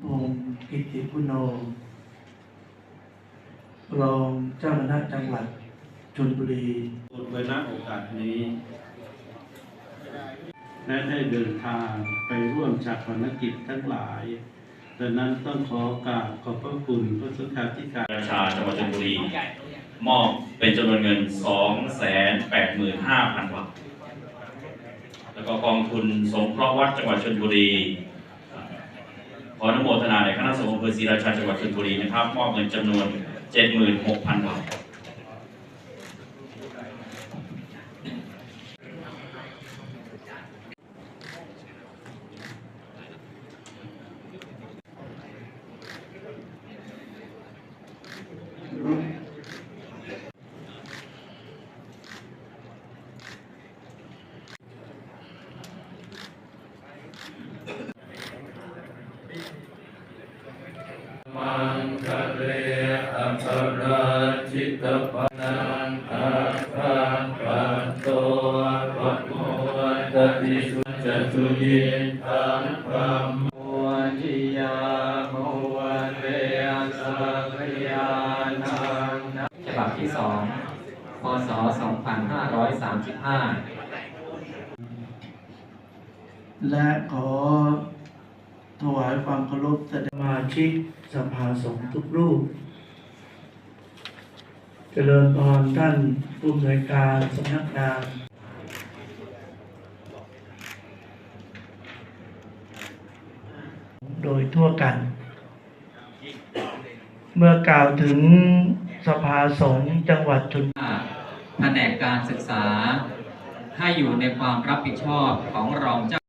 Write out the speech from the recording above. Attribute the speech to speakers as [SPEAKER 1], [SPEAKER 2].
[SPEAKER 1] พงศ์กิติพุโนรองเจ้าคณะจังหวัดชลบุรี
[SPEAKER 2] พูดไว้ณโอกาสนี้ และได้เดินทางไปร่วมจากภารกิจทั้งหลายดังนั้นต้องขอกราบขอบพระคุณพระสุขาธิการ
[SPEAKER 3] ประชาจังหวัดชลบุรี มอบเป็นจำนวนเงิน 285,000 บาท แล้วก็กองทุนสงเคราะห์วัดจังหวัดชลบุรีข ออนุโมทนาในคณะสงฆ์อำเภอศรีราชาจังหวัดชลบุรีนะครับมอบเงินจำนวน 76,000 บาท
[SPEAKER 4] คะเรอัปราชิตปนังอาคังปันโตปะโมตติสุจตุยินทังพรหมวันทิยาโมวันเรสัพยานัง
[SPEAKER 5] ฉบับที่สองพศ 2535
[SPEAKER 1] และขอ ถวายความเคารพแสดงมาชิกสภาสงฆ์ทุกรูป เจริญพรท่านผู้อำนวยการสำนักงานโดยทั่วกัน เมื่อกล่าวถึงสภาสงฆ์จังหวัดชน
[SPEAKER 5] แผนกการศึกษาให้อยู่ในความรับผิดชอบของรองเจ้า